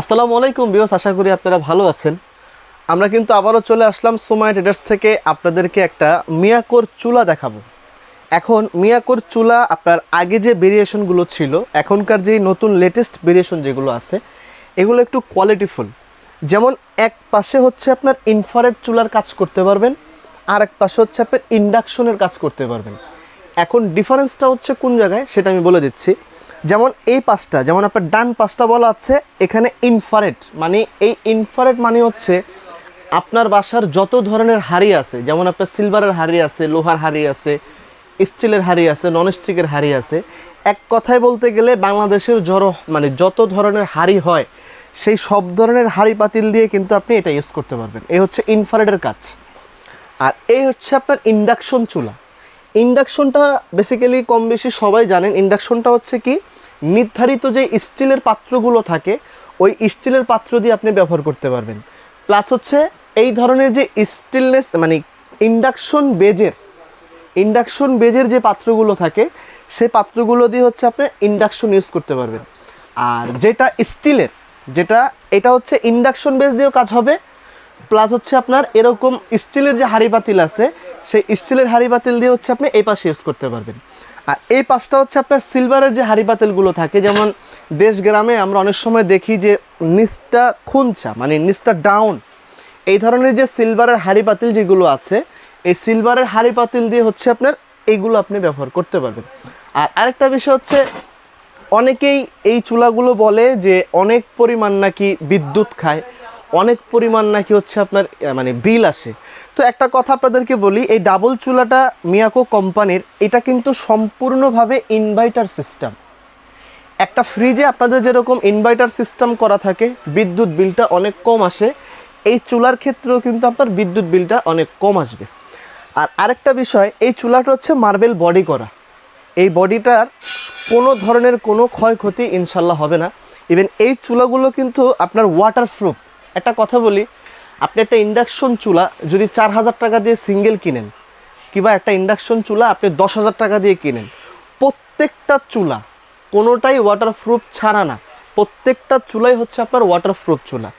আসসালামু আলাইকুম বিয়স আশা করি আপনারা ভালো আছেন। আমরা কিন্তু আবারও চলে আসলাম সোমায় ট্রেডার্স থেকে। আপনাদেরকে একটা মিয়াকোর চুলা দেখাবো। এখন মিয়াকোর চুলা আপনার আগে যে ভেরিয়েশনগুলো ছিল, এখনকার যেই নতুন লেটেস্ট ভেরিয়েশন যেগুলো আছে, এগুলো একটু কোয়ালিটিফুল যেমন এক পাশে হচ্ছে আপনার ইনফারেট চুলার কাজ করতে পারবেন আর এক পাশে হচ্ছে আপনার ইন্ডাকশনের কাজ করতে পারবেন। এখন ডিফারেন্সটা হচ্ছে কোন জায়গায়, সেটা আমি বলে দিচ্ছি। যেমন এই পাশটা যেমন আপনার ডান পাশটা বলা আছে, এখানে ইনফারেট মানে এই ইনফারেট মানে হচ্ছে আপনার বাসার যত ধরনের হাড়ি আছে, যেমন আপনার সিলভারের হাড়ি আছে, লোহার হাড়ি আছে স্টিলের হাড়ি আছে নন স্টিকের হাড়ি আছে, এক কথায় বলতে গেলে বাংলাদেশের জড়ো মানে যত ধরনের হাড়ি হয়, সেই সব ধরনের হাড়ি পাতিল দিয়ে কিন্তু আপনি এটা ইউজ করতে পারবেন। এই হচ্ছে ইনফারেটের কাজ। আর এই হচ্ছে আপনার ইন্ডাকশন চুলা। ইন্ডাকশনটা বেসিক্যালি কম বেশি সবাই জানেন। ইন্ডাকশনটা হচ্ছে কি, নির্ধারিত যে স্টিলের পাত্রগুলো থাকে, ওই স্টিলের পাত্র দিয়ে আপনি ব্যবহার করতে পারবেন। প্লাস হচ্ছে এই ধরনের যে স্টিলনেস মানে ইন্ডাকশন বেজের ইন্ডাকশন বেজের যে পাত্রগুলো থাকে সেই পাত্রগুলো দিয়ে হচ্ছে আপনি ইন্ডাকশন ইউজ করতে পারবেন। আর যেটা স্টিলের, যেটা, এটা হচ্ছে ইন্ডাকশন বেজ দিয়েও কাজ হবে। প্লাস হচ্ছে আপনার এরকম স্টিলের যে হাঁড়ি পাতিল আছে সেই স্টিলের হাঁড়ি পাতিল দিয়ে হচ্ছে আপনি এই পাশে ইউজ করতে পারবেন। আর এই পাশটা হচ্ছে আপনার সিলভারের যে হাঁড়ি পাতিলগুলো থাকে, যেমন দেশ গ্রামে আমরা অনেক সময় দেখি যে নিচটা খুঞ্চা মানে নিচটা ডাউন এই ধরনের যে সিলভারের হাঁড়ি পাতিল যেগুলো আছে, এই সিলভারের হাঁড়ি পাতিল দিয়ে হচ্ছে আপনার এইগুলো আপনি ব্যবহার করতে পারবেন। আর আরেকটা বিষয় হচ্ছে, অনেকেই এই চুলাগুলো বলে যে অনেক পরিমাণ নাকি বিদ্যুৎ খায়। অনেক পরিমাণ নাকি হচ্ছে আপনার মানে বিল আসে। তো একটা কথা আপনাদেরকে বলি, এই ডাবল চুলাটা মিয়াকো কোম্পানির, এটা কিন্তু সম্পূর্ণভাবে ইনভার্টার সিস্টেম। একটা ফ্রিজে আপনাদের যেরকম ইনভার্টার সিস্টেম করা থাকে, বিদ্যুৎ বিলটা অনেক কম আসে, এই চুলার ক্ষেত্রেও কিন্তু আপনার বিদ্যুৎ বিলটা অনেক কম আসবে। আর আরেকটা বিষয়, এই চুলাটা হচ্ছে মার্বেল বডি করা। এই বডিটার কোনো ধরনের কোনো ক্ষয়ক্ষতি ইনশাল্লাহ হবে না। ইভেন এই চুলাগুলো কিন্তু আপনার ওয়াটার প্রুফ একটা কথা বলি, আপনি একটা ইন্ডাকশন চুলা যদি চার হাজার টাকা দিয়ে সিঙ্গেল কিনেন, কিংবা একটা ইন্ডাকশন চুলা আপনি দশ হাজার টাকা দিয়ে কিনেন, প্রত্যেকটা চুলা কোনোটাই ওয়াটারপ্রুফ ছাড়া না। প্রত্যেকটা চুলাই হচ্ছে আপনার ওয়াটারপ্রুফ চুলা।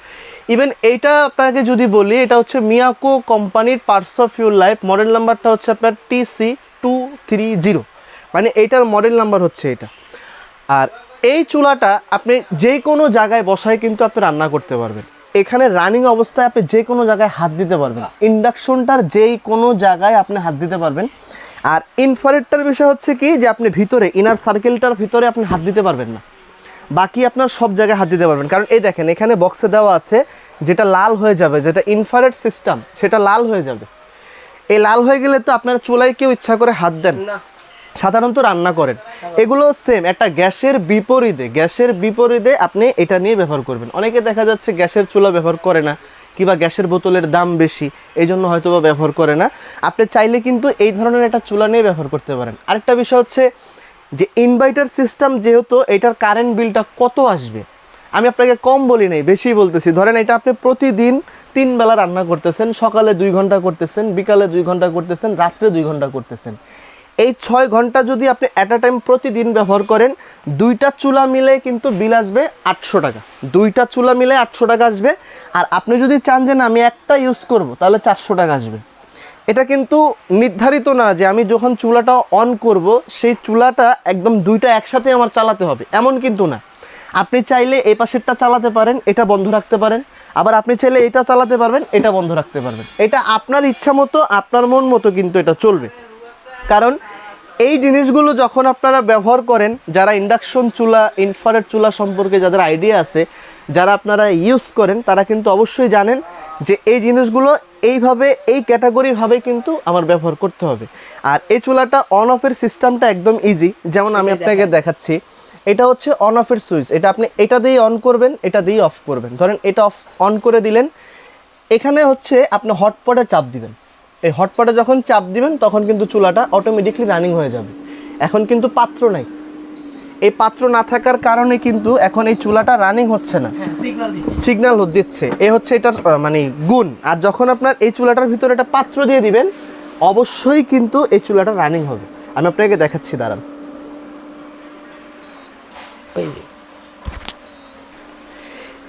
ইভেন এইটা আপনাকে যদি বলি, এটা হচ্ছে মিয়াকো কোম্পানির parts of your life model নাম্বারটা হচ্ছে আপনার টিসি টু থ্রি জিরো মানে এইটার মডেল নাম্বার হচ্ছে এটা। আর এই চুলাটা আপনি যে কোনো জায়গায় বসায় কিন্তু আপনি রান্না করতে পারবেন। এখানে রানিং অবস্থায় আপনি যে কোনো জায়গায় হাত দিতে পারবেন। ইন্ডাকশনটার যেই কোনো জায়গায় আপনি হাত দিতে পারবেন। আর ইনফারেটটার বিষয় হচ্ছে কি, যে আপনি ভিতরে ইনার সার্কেলটার ভিতরে আপনি হাত দিতে পারবেন না। বাকি আপনার সব জায়গায় হাত দিতে পারবেন। কারণ এই দেখেন, এখানে বক্সে দেওয়া আছে, যেটা লাল হয়ে যাবে, যেটা ইনফারেট সিস্টেম সেটা লাল হয়ে যাবে। এই লাল হয়ে গেলে তো আপনার চুলায় কেউ ইচ্ছা করে হাত দেন। সাধারণত রান্না করেন। এগুলো সেম একটা গ্যাসের বিপরীতে গ্যাসের বিপরীতে আপনি এটা নিয়ে ব্যবহার করবেন। অনেকে দেখা যাচ্ছে গ্যাসের চুলা ব্যবহার করে না, কিংবা গ্যাসের বোতলের দাম বেশি এই জন্য হয়তো বা ব্যবহার করে না। আপনি চাইলে কিন্তু এই ধরনের একটা চুলা নিয়ে ব্যবহার করতে পারেন। আরেকটা বিষয় হচ্ছে যে ইনভার্টার সিস্টেম যেহেতু, এটার কারেন্ট বিলটা কত আসবে? আমি আপনাকে কম বলি নাই, বেশি বলতেছি। ধরেন এটা আপনি প্রতিদিন তিন বেলা রান্না করতেছেন, সকালে দুই ঘণ্টা করতেছেন, বিকালে দুই ঘণ্টা করতেছেন, রাত্রে দুই ঘণ্টা করতেছেন। এই ছয় ঘণ্টা যদি আপনি অ্যাট আ টাইম প্রতিদিন ব্যবহার করেন, দুইটা চুলা মিলে কিন্তু বিল আসবে আটশো টাকা। দুইটা চুলা মিলে আটশো টাকা আসবে। আর আপনি যদি চান যে না, আমি একটা ইউজ করব, তাহলে চারশো টাকা আসবে। এটা কিন্তু নির্ধারিত না যে আমি যখন চুলাটা অন করব, সেই চুলাটা একদম দুইটা একসাথে আমার চালাতে হবে। এমন কিন্তু না। আপনি চাইলে এই পাশেরটা চালাতে পারেন, এটা বন্ধ রাখতে পারেন। আবার আপনি চাইলে এটা চালাতে পারবেন, এটা বন্ধ রাখতে পারবেন। এটা আপনার ইচ্ছা মতো, আপনার মন মতো কিন্তু এটা চলবে। কারণ এই জিনিসগুলো যখন আপনারা ব্যবহার করেন যারা ইন্ডাকশন চুলা ইনফারেট চুলা সম্পর্কে যাদের আইডিয়া আছে যারা আপনারা ইউজ করেন তারা কিন্তু অবশ্যই জানেন যে এই জিনিসগুলো এইভাবে এই ক্যাটাগরিভাবে কিন্তু আমার ব্যবহার করতে হবে। আর এই চুলাটা অন অফের সিস্টেমটা একদম ইজি যেমন আমি আপনাকে দেখাচ্ছি। এটা হচ্ছে অন অফের সুইচ এটা আপনি এটা দিয়ে অন করবেন এটা দিয়ে অফ করবেন। ধরেন এটা অফ অন করে দিলেন। এখানে হচ্ছে আপনি হটপটে চাপ দিবেন। এই হটপটে যখন চাপ দিবেন তখন কিন্তু চুলাটা অটোমেটিকলি রানিং হয়ে যাবে। এখন কিন্তু পাত্র নাই। এই পাত্র না থাকার কারণে কিন্তু এখন এই চুলাটা রানিং হচ্ছে না। সিগন্যাল দিচ্ছে। এ হচ্ছে এটার মানে গুণ। আর যখন আপনার এই চুলাটার ভিতরে একটা পাত্র দিয়ে দিবেন অবশ্যই কিন্তু এই চুলাটা রানিং হবে। আমি আপনাকে দেখাচ্ছি দাঁড়ান।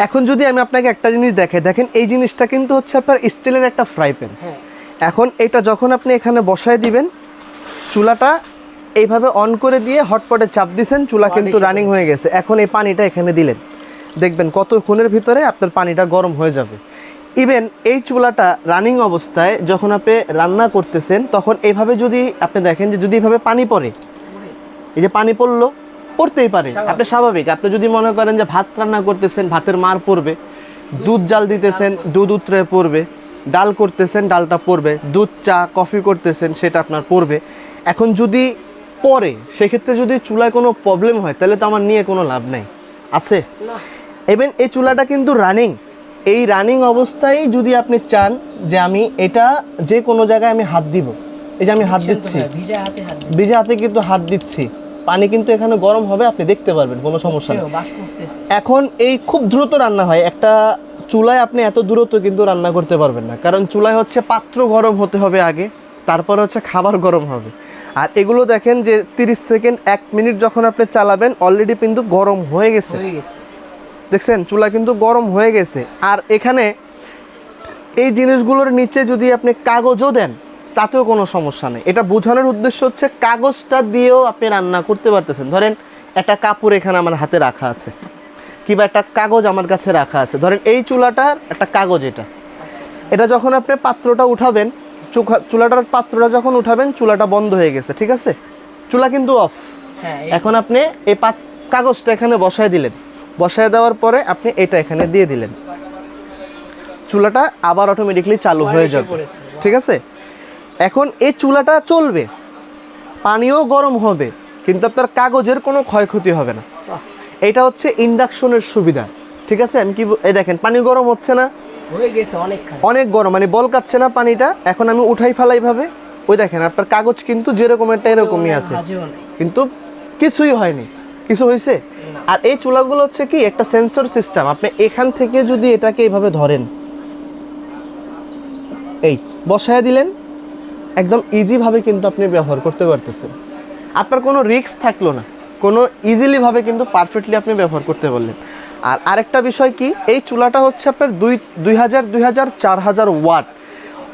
এখন যদি আমি আপনাকে একটা জিনিস দেখাই দেখেন এই জিনিসটা কিন্তু হচ্ছে আপনার স্টিলের একটা ফ্রাই প্যান হ্যাঁ। এখন এটা যখন আপনি এখানে বসায় দিবেন চুলাটা এইভাবে অন করে দিয়ে হটপটে চাপ দিছেন চুলা কিন্তু রানিং হয়ে গেছে। এখন এই পানিটা এখানে দিলেন। দেখবেন কতক্ষণের ভিতরে আপনার পানিটা গরম হয়ে যাবে। ইভেন এই চুলাটা রানিং অবস্থায় যখন আপনি রান্না করতেছেন তখন এইভাবে যদি আপনি দেখেন যে যদি এইভাবে পানি পড়ে এই যে পানি পড়ল পড়তেই পারে। আপনি স্বাভাবিক। আপনি যদি মনে করেন যে ভাত রান্না করতেছেন ভাতের মার পড়বে দুধ জাল দিতেছেন দুধ উতরে পড়বে ডাল করতেছেন ডালটা পড়বে দুধ চা কফি করতেছেন সেটা আপনার পড়বে এখন যদি পরে সেক্ষেত্রে যদি চুলায় কোনো প্রবলেম হয় তাহলে তো আমার নিয়ে কোনো লাভ নাই। আছে? ইভেন এই চুলাটা কিন্তু রানিং এই রানিং অবস্থায় যদি আপনি চান যে আমি এটা যে কোনো জায়গায় আমি হাত দিব। এই যে আমি হাত দিচ্ছি। হাত ভিজে হাতে কিন্তু হাত দিচ্ছি। পানি কিন্তু এখানে গরম হবে আপনি দেখতে পারবেন কোনো সমস্যা নেই। এখন এই খুব দ্রুত রান্না হয় একটা চুলায় আপনি এত দ্রুত কিন্তু রান্না করতে পারবেন না কারণ চুলায় হচ্ছে পাত্র গরম হতে হবে আগে তারপর হচ্ছে খাবার গরম হবে। আর এগুলো দেখেন যে তিরিশ সেকেন্ড এক মিনিট যখন আপনি চালাবেন অলরেডি কিন্তু গরম হয়ে গেছে। দেখছেন চুলা কিন্তু গরম হয়ে গেছে। আর এখানে এই জিনিসগুলোর নিচে যদি আপনি কাগজও দেন তাতেও কোনো সমস্যা নেই। এটা বোঝানোর উদ্দেশ্য হচ্ছে কাগজটা দিয়েও আপনি রান্না করতে পারতেছেন। ধরেন একটা কাপড় এখানে আমার হাতে রাখা আছে কিংবা একটা কাগজ আমার কাছে রাখা আছে। ধরেন এই চুলাটার একটা কাগজ এটা। এটা যখন আপনি পাত্রটা উঠাবেন চুখা- চুলাটার পাত্রটা যখন উঠাবেন চুলাটা বন্ধ হয়ে গেছে ঠিক আছে? চুলা কিন্তু অফ। হ্যাঁ এখন আপনি এই পাত কাগজটা এখানে বসায় দিলেন। বসায় দেওয়ার পরে আপনি এটা এখানে দিয়ে দিলেন। চুলাটা আবার অটোমেটিকলি চালু হয়ে যাবে। ঠিক আছে? এখন এই চুলাটা চলবে। পানিও গরম হবে কিন্তু আপনার কাগজের কোনো ক্ষয়ক্ষতি হবে না। এটা হচ্ছে ইন্ডাকশনের সুবিধা ঠিক আছে? আমি কি এই দেখেন পানি গরম হচ্ছে না। হয়ে অনেক গরম মানে বলকাচ্ছে না পানিটা। এখন আমি উঠাই ফেলাই ভাবে। ওই দেখেন আপনার কাগজ কিন্তু যেরকম একটা এরকমই আছে। কিন্তু কিছুই হয়নি। কিছু হয়েছে? আর এই চুলাগুলো হচ্ছে কি একটা সেন্সর সিস্টেম। আপনি এখান থেকে যদি এটাকে এইভাবে ধরেন এই বসায় দিলেন একদম ইজিভাবে কিন্তু আপনি ব্যবহার করতে পারতেছেন। আপনার কোনো রিস্ক থাকল না। কোনো ইজিলিভাবে কিন্তু পারফেক্টলি আপনি ব্যবহার করতে পারলেন। আর আরেকটা বিষয় কি? এই চুলাটা হচ্ছে আপনার দুই দুই হাজার দুই হাজার চার হাজার ওয়াট।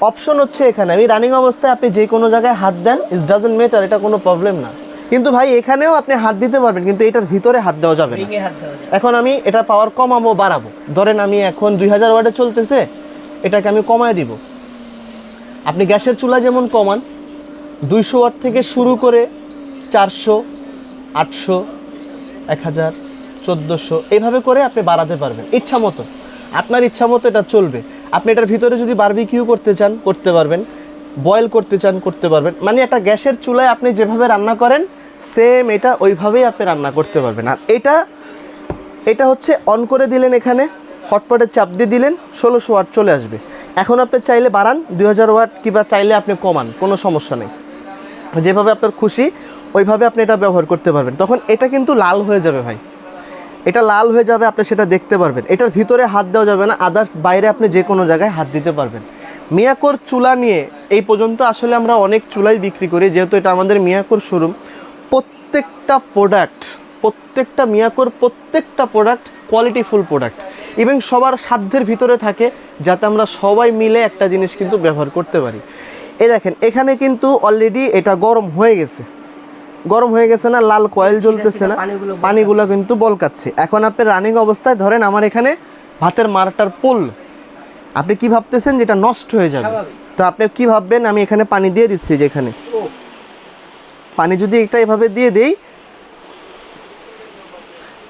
অপশন হচ্ছে এখানে আমি রানিং অবস্থায় আপনি যে কোনো জায়গায় হাত দেন ইস ডাজেন্ট মেটার এটা কোনো প্রবলেম না। কিন্তু ভাই এখানেও আপনি হাত দিতে পারবেন কিন্তু এটার ভিতরে হাত দেওয়া যাবে না। এখন আমি এটা পাওয়ার কমাবো বাড়াবো। ধরেন আমি এখন দুই হাজার ওয়াটে চলতেছে এটাকে আমি কমায় দিব। আপনি গ্যাসের চুলা যেমন কমান, দুইশো ওয়াট থেকে শুরু করে চারশো, আটশো, এক হাজার, চোদ্দোশো, এইভাবে করে আপনি বাড়াতে পারবেন, ইচ্ছা মতো। আপনার ইচ্ছা মতো এটা চলবে। আপনি এটার ভিতরে যদি বারবিকিউ করতে চান, করতে পারবেন বয়েল করতে চান, করতে পারবেন। মানে একটা গ্যাসের চুলায় আপনি যেভাবে রান্না করেন সেম এটা ওইভাবেই আপনি রান্না করতে পারবেন। আর এটা এটা হচ্ছে অন করে দিলেন এখানে হটপটে চাপ দিয়ে দিলেন, ষোলোশো ওয়াট চলে আসবে। এখন আপনি চাইলে বাড়ান, দুই হাজার ওয়াট কিংবা চাইলে আপনি কমান, কোনো সমস্যা নেই। যেভাবে আপনার খুশি, ওইভাবে আপনি এটা ব্যবহার করতে পারবেন। তখন এটা কিন্তু লাল হয়ে যাবে ভাই। এটা লাল হয়ে যাবে, আপনি সেটা দেখতে পারবেন। এটার ভিতরে হাত দেওয়া যাবে না আদার্স বাইরে আপনি যে কোনো জায়গায় হাত দিতে পারবেন। মিয়াকোর চুলা নিয়ে এই পর্যন্ত আসলে আমরা অনেক চুলাই বিক্রি করি, যেহেতু এটা আমাদের মিয়াকোর শোরুম প্রত্যেকটা প্রোডাক্ট প্রত্যেকটা মিয়াকোর প্রত্যেকটা প্রোডাক্ট কোয়ালিটিফুল প্রোডাক্ট ইভেন সবার সাধ্যের ভিতরে থাকে যাতে আমরা সবাই মিলে একটা জিনিস কিন্তু ব্যবহার করতে পারি। এই দেখেন এখানে কিন্তু অলরেডি এটা গরম হয়ে গেছে। গরম হয়ে গেছে না লাল কয়েল জ্বলতেছে না। পানিগুলো কিন্তু বলকাচ্ছে। এখন আপনি রানিং অবস্থায় ধরেন আমার এখানে ভাতের মারটার পোল আপনি কি ভাবতেছেন যেটা নষ্ট হয়ে যাবে? তো আপনি কি ভাববেন? আমি এখানে পানি দিয়ে দিচ্ছি যেখানে। পানি যদি এটা এভাবে দিয়ে দেই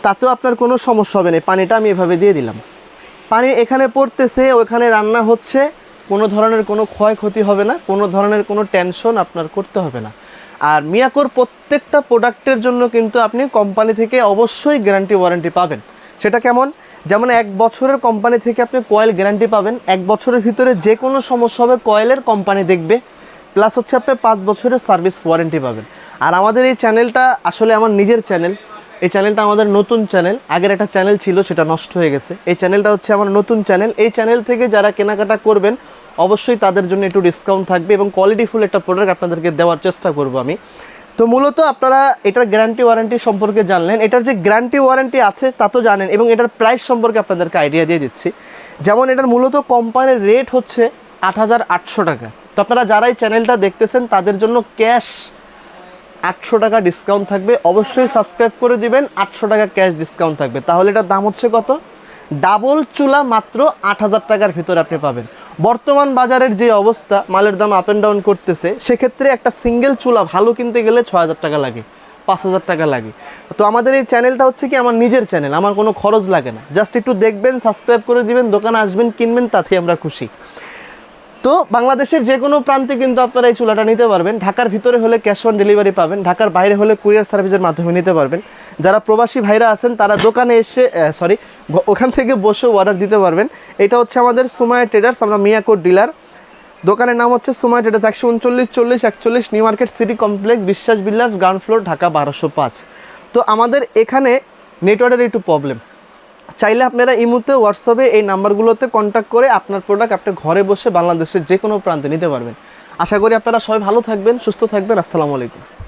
তাতেও আপনার কোনো সমস্যা হবে না। পানিটা আমি এভাবে দিয়ে দিলাম। পানি এখানে পড়তেছে ওখানে রান্না হচ্ছে। কোনো ধরনের কোনো ক্ষয়ক্ষতি হবে না, কোনো ধরনের কোনো টেনশন আপনার করতে হবে না। আর মিয়াকোর প্রত্যেকটা প্রোডাক্টের জন্য কিন্তু আপনি কোম্পানি থেকে অবশ্যই গ্যারান্টি ওয়ারেন্টি পাবেন। সেটা কেমন? যেমন এক বছরের কোম্পানি থেকে আপনি কয়েল গ্যারান্টি পাবেন। এক বছরের ভিতরে যে কোনো সমস্যা হবে কয়েলের কোম্পানি দেখবে। প্লাস হচ্ছে আপনি পাঁচ বছরের সার্ভিস ওয়ারেন্টি পাবেন। আর আমাদের এই চ্যানেলটা আসলে আমার নিজের চ্যানেল এই চ্যানেলটা আমাদের নতুন চ্যানেল আগের একটা চ্যানেল ছিল, সেটা নষ্ট হয়ে গেছে। এই চ্যানেলটা হচ্ছে আমার নতুন চ্যানেল এই চ্যানেল থেকে যারা কেনাকাটা করবেন, অবশ্যই তাদের জন্য একটু ডিসকাউন্ট থাকবে এবং কোয়ালিটিফুল একটা প্রোডাক্ট আপনাদেরকে দেওয়ার চেষ্টা করব আমি। তো মূলত আপনারা এটার গ্যারান্টি ওয়ারেন্টি সম্পর্কে জানলেন। এটার যে গ্যারান্টি ওয়ারেন্টি আছে, তা তো জানেন এবং এটার প্রাইস সম্পর্কে আপনাদেরকে আইডিয়া দিয়ে দিচ্ছি। যেমন এটার মূলত কোম্পানির রেট হচ্ছে আট হাজার আটশো টাকা। তো আপনারা যারা এই চ্যানেলটা দেখতেছেন, তাদের জন্য ক্যাশ আটশো টাকা ডিসকাউন্ট থাকবে। অবশ্যই সাবস্ক্রাইব করে দিবেন, আটশো টাকা ক্যাশ ডিসকাউন্ট থাকবে। তাহলে এটার দাম হচ্ছে কত? ডাবল চুলা মাত্র আট হাজার টাকার ভিতরে আপনি পাবেন। বর্তমান বাজারের যে অবস্থা, মালের দাম আপ অ্যান্ড ডাউন করতেছে, সেক্ষেত্রে একটা সিঙ্গেল চুলা ভালো কিনতে গেলে ছ হাজার টাকা লাগে, পাঁচ হাজার টাকা লাগে। তো আমাদের এই চ্যানেলটা হচ্ছে কি আমার নিজের চ্যানেল আমার কোনো খরচ লাগে না। জাস্ট একটু দেখবেন সাবস্ক্রাইব করে দিবেন, দোকানে আসবেন, কিনবেন, তাতেই আমরা খুশি। তো বাংলাদেশের যে কোনো প্রান্তে কিন্তু আপনারা এই চুলাটা নিতে পারবেন। ঢাকার ভিতরে হলে ক্যাশ অন ডেলিভারি পাবেন, ঢাকার বাইরে হলে কুরিয়ার সার্ভিসের মাধ্যমে নিতে পারবেন। যারা প্রবাসী ভাইরা আছেন, তারা দোকানে এসে সরি ওখান থেকে বসে অর্ডার দিতে পারবেন। এটা হচ্ছে আমাদের সুমায়া ট্রেডার্স আমরা মিয়াকোট ডিলার দোকানের নাম হচ্ছে সুমায়া ট্রেডার্স একশো উনচল্লিশ, চল্লিশ, একচল্লিশ নিউ মার্কেট সিটি কমপ্লেক্স বিশ্বাস বিল্লাস গ্রাউন্ড ফ্লোর ঢাকা বারোশো পাঁচ। তো আমাদের এখানে নেটওয়ার্কের একটু প্রবলেম চাইলে আপনারা ইমুতে হোয়াটসঅ্যাপে এই নাম্বারগুলোতে কন্ট্যাক্ট করে আপনার প্রোডাক্ট আপনি ঘরে বসে বাংলাদেশের যে কোনো প্রান্তে নিতে পারবেন। আশা করি আপনারা সবাই ভালো থাকবেন, সুস্থ থাকবেন। আসসালামু আলাইকুম।